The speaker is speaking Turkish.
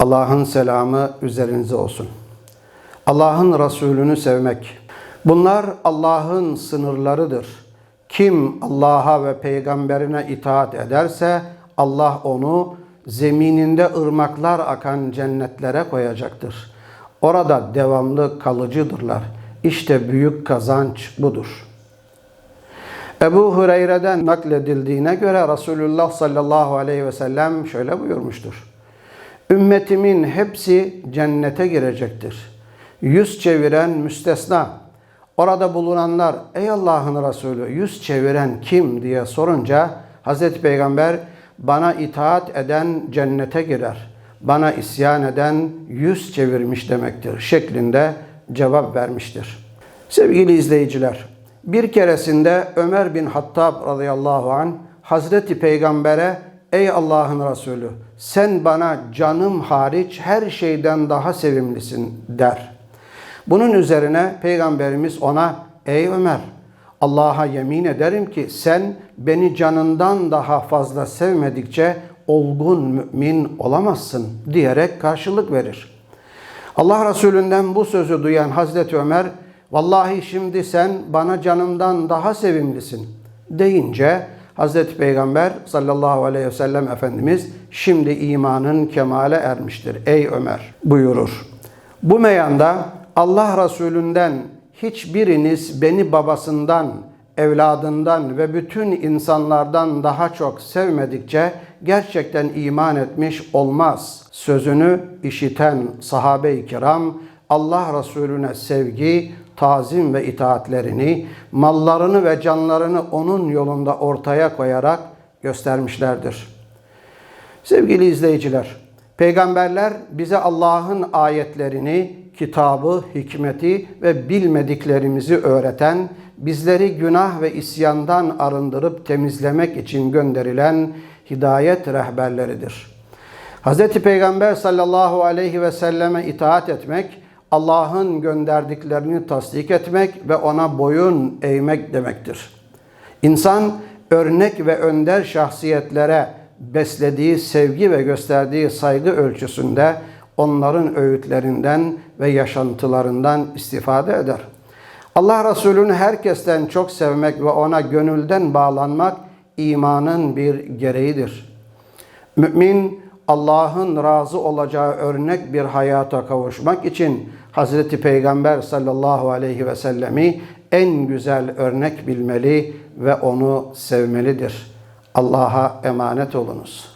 Allah'ın selamı üzerinize olsun. Allah'ın Resulünü sevmek. Bunlar Allah'ın sınırlarıdır. Kim Allah'a ve peygamberine itaat ederse Allah onu zemininde ırmaklar akan cennetlere koyacaktır. Orada devamlı kalıcıdırlar. İşte büyük kazanç budur. Ebu Hureyre'den nakledildiğine göre Resulullah sallallahu aleyhi ve sellem şöyle buyurmuştur. Ümmetimin hepsi cennete girecektir. Yüz çeviren müstesna. Orada bulunanlar ey Allah'ın Resulü yüz çeviren kim diye sorunca Hazreti Peygamber bana itaat eden cennete girer. Bana isyan eden yüz çevirmiş demektir şeklinde cevap vermiştir. Sevgili izleyiciler, bir keresinde Ömer bin Hattab radıyallahu an Hazreti Peygamber'e ey Allah'ın Resulü sen bana canım hariç her şeyden daha sevimlisin der. Bunun üzerine Peygamberimiz ona ey Ömer Allah'a yemin ederim ki sen beni canından daha fazla sevmedikçe olgun mümin olamazsın diyerek karşılık verir. Allah Resulü'nden bu sözü duyan Hazreti Ömer vallahi şimdi sen bana canımdan daha sevimlisin deyince Hazreti Peygamber sallallahu aleyhi ve sellem Efendimiz şimdi imanın kemale ermiştir ey Ömer buyurur. Bu meyanda Allah Resulünden hiçbiriniz beni babasından, evladından ve bütün insanlardan daha çok sevmedikçe gerçekten iman etmiş olmaz. Sözünü işiten sahabe-i kiram Allah Resulüne sevgi, tazim ve itaatlerini, mallarını ve canlarını onun yolunda ortaya koyarak göstermişlerdir. Sevgili izleyiciler, peygamberler bize Allah'ın ayetlerini, kitabı, hikmeti ve bilmediklerimizi öğreten, bizleri günah ve isyandan arındırıp temizlemek için gönderilen hidayet rehberleridir. Hz. Peygamber sallallahu aleyhi ve selleme itaat etmek, Allah'ın gönderdiklerini tasdik etmek ve ona boyun eğmek demektir. İnsan örnek ve önder şahsiyetlere beslediği sevgi ve gösterdiği saygı ölçüsünde onların öğütlerinden ve yaşantılarından istifade eder. Allah Resulü'nü herkesten çok sevmek ve ona gönülden bağlanmak imanın bir gereğidir. Mümin Allah'ın razı olacağı örnek bir hayata kavuşmak için Hazreti Peygamber sallallahu aleyhi ve sellemi en güzel örnek bilmeli ve onu sevmelidir. Allah'a emanet olunuz.